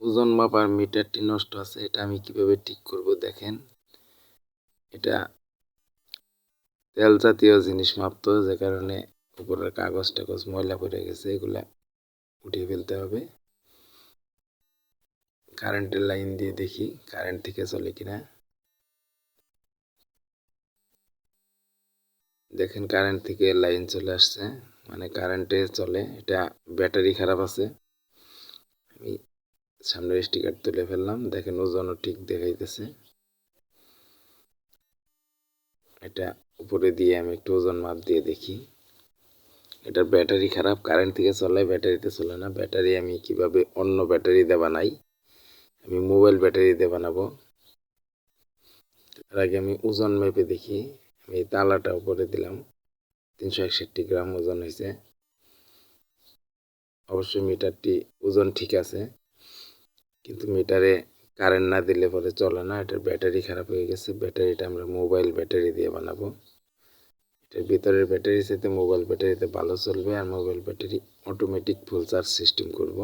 ওজন মাপার মিটারটি নষ্ট আছে, এটা আমি কীভাবে ঠিক করব দেখেন। এটা তেল জাতীয় জিনিস মাপতো, যে কারণে উপরের কাগজ টাগজ ময়লা পড়ে গেছে, এগুলা উঠিয়ে ফেলতে হবে। কারেন্টের লাইন দিয়ে দেখি, কারেন্ট থেকে চলে কিনা। দেখেন কারেন্ট থেকে লাইন চলে আসছে মানে কারেন্টে চলে, এটা ব্যাটারি খারাপ আছে। আমি সামনের স্টিকার তুলে ফেললাম। দেখেন ওজনও ঠিক দেখাইতেছে। এটা উপরে দিয়ে আমি একটু ওজন মাপ দিয়ে দেখি। এটার ব্যাটারি খারাপ কারেন্ট থেকে চলে ব্যাটারিতে চলে না। ব্যাটারি আমি কীভাবে অন্য ব্যাটারি দিয়ে বানাই? আমি মোবাইল ব্যাটারি দিয়ে বানাবো। তার আগে আমি ওজন মেপে দেখি। আমি তালাটা উপরে দিলাম। তিনশো একষট্টি গ্রাম ওজন হয়েছে। অবশ্যই মিটারটি ওজন ঠিক আছে। কিন্তু মিটারে কারেন্ট না দিলে পরে চলে না, এটার ব্যাটারি খারাপ হয়ে গেছে। ব্যাটারিটা আমরা মোবাইল ব্যাটারি দিয়ে বানাবো। এটার ভিতরের ব্যাটারি সাথে মোবাইল ব্যাটারিতে ভালো চলবে আর mobile battery automatic full charge system করব।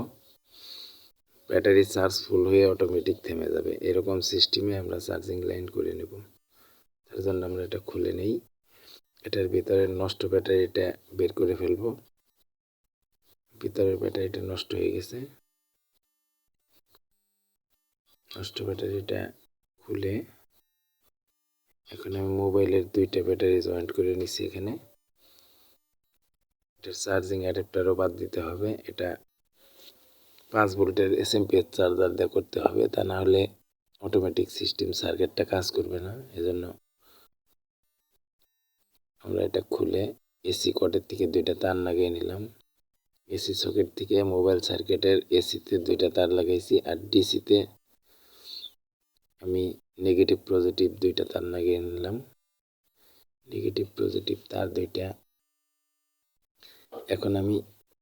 ব্যাটারি চার্জ ফুল হয়ে অটোমেটিক থেমে যাবে। এরকম সিস্টেমে আমরা চার্জিং লাইন করে নেব। তার জন্য আমরা এটা খুলে নেই। এটার ভিতরে নষ্ট ব্যাটারিটা বের করে ফেলব। ভিতরের ব্যাটারিটা নষ্ট হয়ে গেছে। নষ্ট ব্যাটারিটা খুলে এখন আমি মোবাইলের দুইটা ব্যাটারি জয়েন্ট করে নিছি এখানে। এটার চার্জিং অ্যাডাপ্টারও বাদ দিতে হবে। এটা পাঁচ ভোল্টের এস এম এর চার্জার দিয়ে করতে হবে। তা না হলে অটোমেটিক সিস্টেম সার্কিটটা কাজ করবে না। এজন্য আমরা এটা খুলে এসি কটের থেকে দুইটা তার লাগিয়ে নিলাম। এসি সকেট থেকে মোবাইল সার্কিটের এসিতে দুইটা তার লাগাইছি আর ডিসিতে আমি নেগেটিভ পজিটিভ দুইটা তার লাগিয়ে নিলাম। নেগেটিভ পজিটিভ তার দুইটা। এখন আমি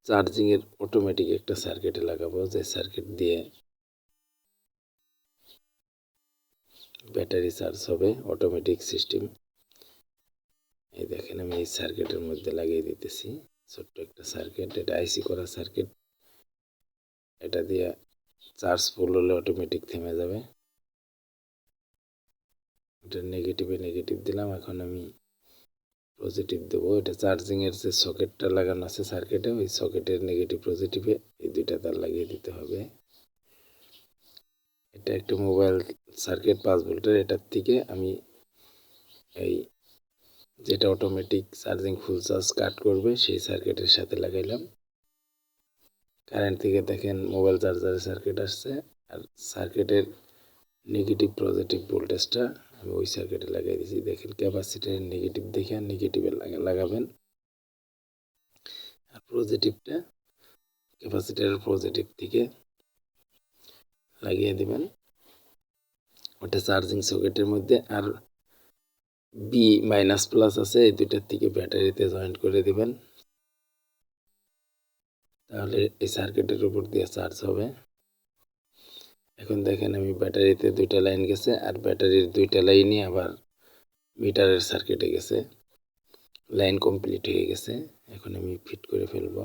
চার্জিংয়ের অটোমেটিক একটা সার্কিটে লাগাবো, যে সার্কিট দিয়ে ব্যাটারি চার্জ হবে অটোমেটিক সিস্টেম এই দেখেন আমি এই সার্কিটের মধ্যে লাগিয়ে দিতেছি। ছোট্ট একটা সার্কিট এটা আইসি করা সার্কিট এটা দিয়ে চার্জ ফুল হলে অটোমেটিক থেমে যাবে। এটা নেগেটিভে নেগেটিভ দিলাম, এখন আমি পজিটিভ দেবো। এটা চার্জিংয়ের যে সকেটটা লাগানো আছে সার্কিটে ওই সকেটের নেগেটিভ পজিটিভে এই দুইটা তার লাগিয়ে দিতে হবে। এটা একটু মোবাইল সার্কিট পাঁচ ভোল্টের এটার থেকে আমি এই যেটা automatic charging full charge cut করবে, সেই সার্কিটের সাথে লাগাইলাম। কারেন্ট থেকে দেখেন মোবাইল চার্জারের সার্কিট আসছে, আর সার্কিটের নেগেটিভ পজিটিভ ভোল্টেজটা আমি ওই সার্কিটে লাগিয়ে দিয়েছি দেখেন ক্যাপাসিটির নেগেটিভ দেখে আর নেগেটিভে লাগাবেন। আর পজিটিভটা ক্যাপাসিটারের পজিটিভ থেকে লাগিয়ে দিবেন। ওটা চার্জিং সকেটের মধ্যে আর বি মাইনাস প্লাস আছে, এই দুটার থেকে ব্যাটারিতে জয়েন্ট করে দিবেন। তাহলে এই সার্কিটের উপর দিয়ে চার্জ হবে। এখন দেখেন আমি ব্যাটারিতে দুইটা লাইন গেছে, আর ব্যাটারির দুইটা লাইনই আবার মিটারের সার্কিটে গেছে। লাইন কমপ্লিট হয়ে গেছে, এখন আমি ফিট করে ফেলব।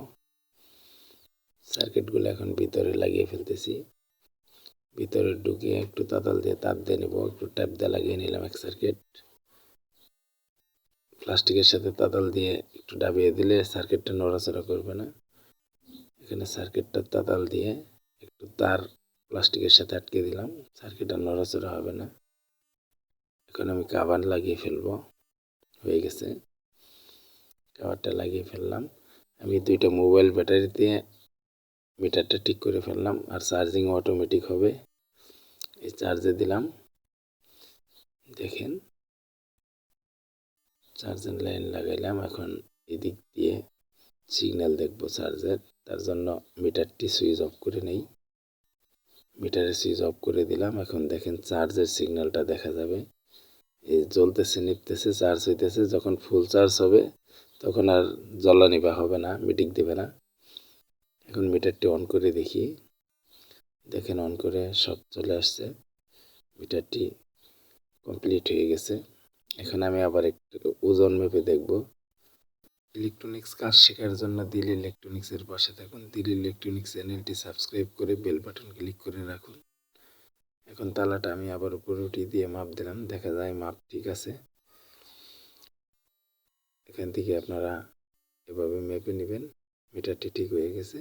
সার্কিটগুলো এখন ভিতরে লাগিয়ে ফেলতেছি। ভিতরে ঢুকিয়ে একটু তাতাল দিয়ে তার দিয়ে নেব, একটু ট্যাপ দিয়ে লাগিয়ে নিলাম এক সার্কিট প্লাস্টিকের সাথে তাতাল দিয়ে একটু ডাবিয়ে দিলে সার্কিটটা নড়াচড়া করবে না। এখানে সার্কিটটা তাতাল দিয়ে একটু তার প্লাস্টিকের সাথে আটকে দিলাম। সার্কিটটা নড়াচড়া হবে না। এখন আমি কাবার লাগিয়ে ফেলব। হয়ে গেছে। কাবারটা লাগিয়ে ফেললাম। আমি দুইটা মোবাইল ব্যাটারি দিয়ে মিটারটা ঠিক করে ফেললাম আর চার্জিং অটোমেটিক হবে। এই চার্জে দিলাম। দেখেন। চার্জিং লাইন লাগাইলাম। এখন এদিক দিয়ে সিগন্যাল দেখব চার্জের তার জন্য মিটারটি সুইচ অফ করে নেই। মিটারের সুইচ অফ করে দিলাম। এখন দেখেন চার্জের সিগন্যালটা দেখা যাবে। এই জ্বলতেছে, নিপতেছে, চার্জ হইতেছে। যখন ফুল চার্জ হবে, তখন আর জ্বলা নিবা হবে না, মিটিং দেবে না। এখন মিটারটি অন করে দেখি। দেখেন অন করে সব চলে আসছে। মিটারটি কমপ্লিট হয়ে গেছে। এখন আমি আবার একটু ওজন মেপে দেখব। ইলেকট্রনিক্স কাজ শেখার জন্য দিল ইলেকট্রনিক্সের পাশে থাকুন। দিল ইলেকট্রনিক্স চ্যানেলটি সাবস্ক্রাইব করে বেল বাটন ক্লিক করে রাখুন। এখন তালাটা আমি আবার উপরে উঠিয়ে দিয়ে মাপ দিলাম। দেখা যায় মাপ ঠিক আছে। এখান থেকে আপনারা এভাবে মেপে নেবেন। মিটারটি ঠিক হয়ে গেছে।